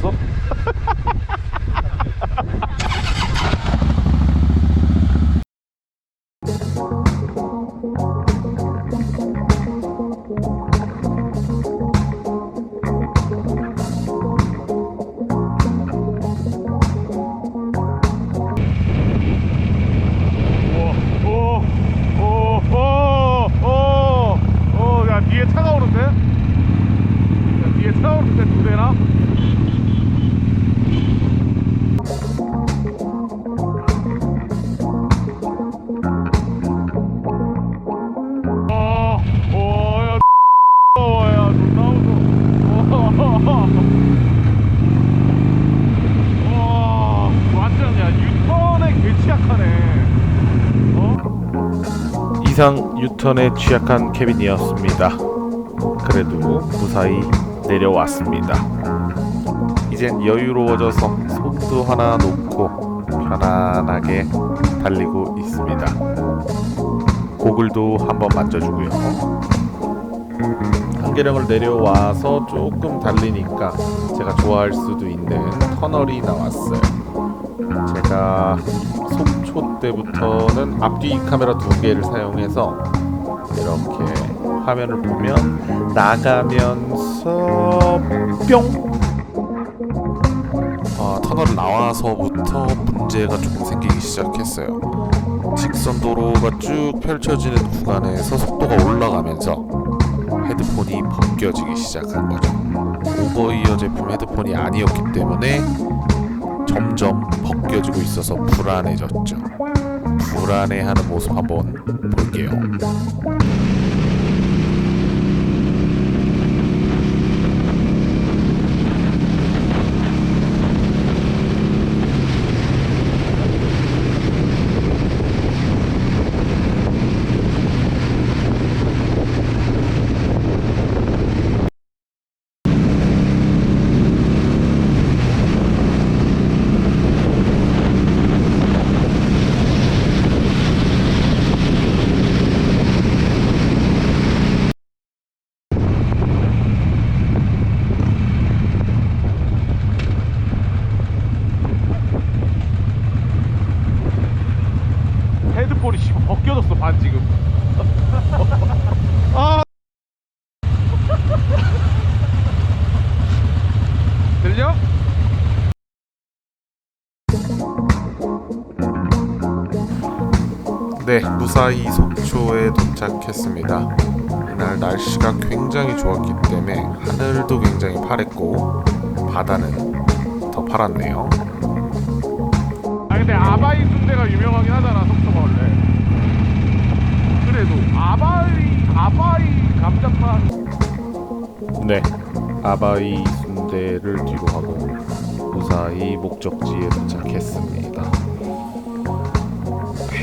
꽂았어? 이상 유턴에 취약한 케빈이었습니다. 그래도 무사히 내려왔습니다. 이젠 여유로워져서 손도 하나 놓고 편안하게 달리고 있습니다. 고글도 한번 만져주고요. 한계령을 내려와서 조금 달리니까 제가 좋아할 수도 있는 터널이 나왔어요. 제가 속초 때부터는 앞뒤 카메라 두 개를 사용해서 이렇게 화면을 보면 나가면서 뿅 아, 터널 나와서부터 문제가 조금 생기기 시작했어요. 직선 도로가 쭉 펼쳐지는 구간에서 속도가 올라가면서 헤드폰이 벗겨지기 시작한 거죠. 오버이어 제품 헤드폰이 아니었기 때문에 점점 벗겨지고 있어서 불안해졌죠. 불안해하는 모습 한번 볼게요. 헤드폰이 씨발 벗겨졌어 반 지금. 아. 들려? 네, 무사히 속초에 도착했습니다. 이날 날씨가 굉장히 좋았기 때문에 하늘도 굉장히 파랬고 바다는 더 파랗네요. 아 근데 아바이 순대가 유명하긴 하잖아 속초가 원래. 그래도 아바이 아바이 감자탕. 네, 아바이 순대를 뒤로 하고 무사히 목적지에 도착했습니다.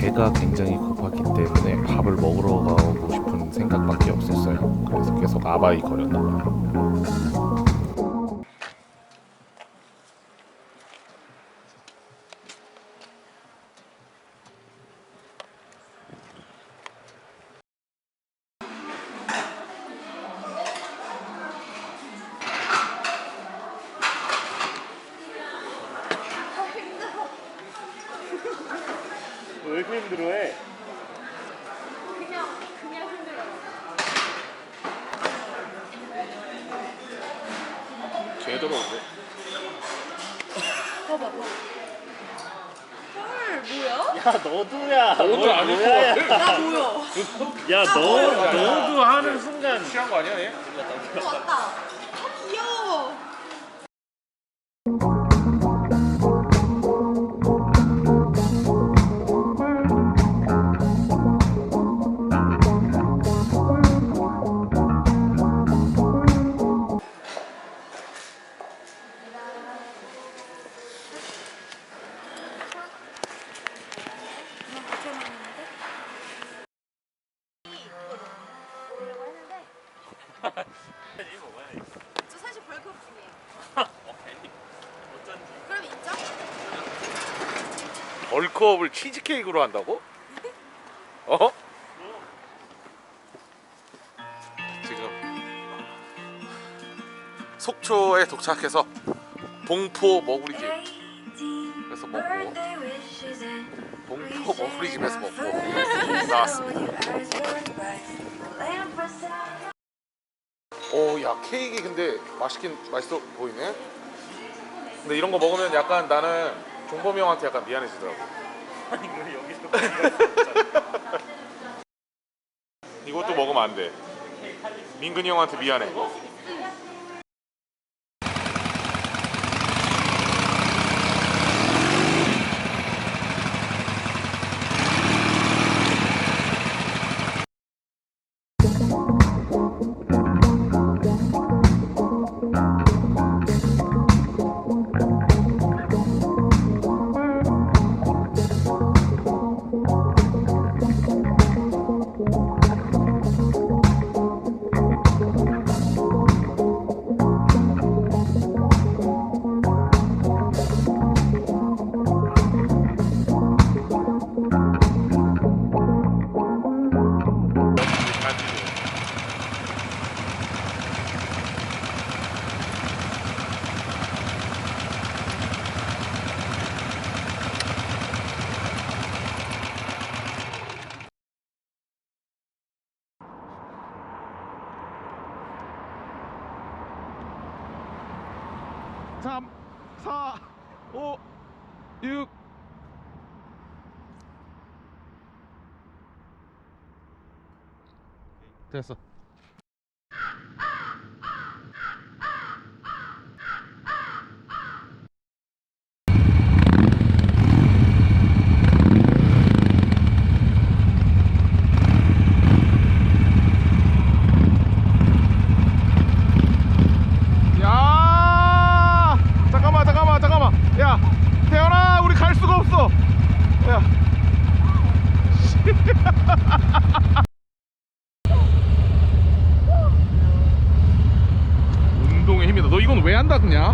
배가 굉장히 고팠기 때문에 밥을 먹으러 가고 싶은 생각밖에 없었어요. 그래서 계속 아바이 거렸나 봐요. 왜 이렇게 힘들어해? 그냥 그냥 힘들어. 제대로인데? 봐봐 봐. 헐 뭐야? 야 너도야 너도 아닐 것 같아. 나 보여. 야 너 너도 하는 순간 취한 거 아니야 얘? 또 왔다. 저 사실 벌크업 중이에요. 그럼 인정? 벌크업을 치즈케이크로 한다고? 어? 지금 속초에 도착해서 봉포 머구리집 그래서 먹고 봉포 머구리집에서 먹고 나왔습니다. 야 케이크 근데 맛있긴 맛있어 보이네. 근데 이런 거 먹으면 약간 나는 종범이 형한테 약간 미안해지더라고. 아니 왜 여기서 이것도 먹으면 안 돼. 민근이 형한테 미안해. 삼, 사, 오, 육. 됐어. 야 잠깐만 잠깐만 잠깐만 야 태연아 우리 갈 수가 없어 야 운동의 힘이다 너 이건 왜 안 닦냐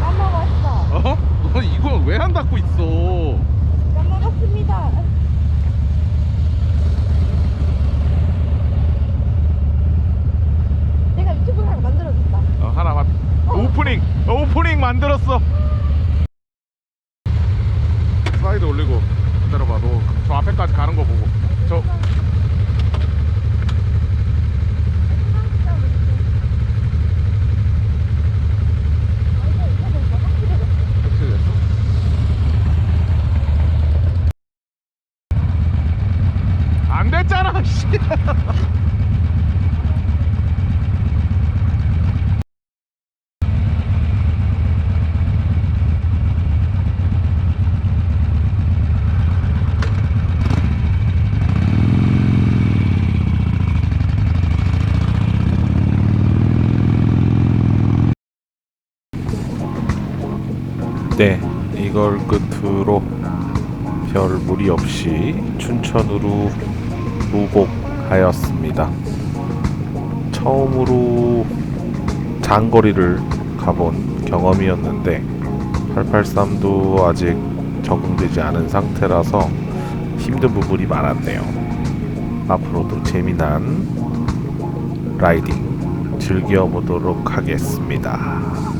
까먹었어. 어? 너 이건 왜 안 닦고 있어 까먹었습니다. 내가 유튜브 하나 만들어줬다. 어, 하나만 오프닝 오프닝 만들었어 슬라이드 올리고 기다려봐 너 저 앞에까지 가는 거 보고 저 확실히 됐어? 안 됐잖아 씨. 네, 이걸 끝으로 별 무리 없이 춘천으로 무복하였습니다. 처음으로 장거리를 가본 경험이었는데 883도 아직 적응되지 않은 상태라서 힘든 부분이 많았네요. 앞으로도 재미난 라이딩 즐겨보도록 하겠습니다.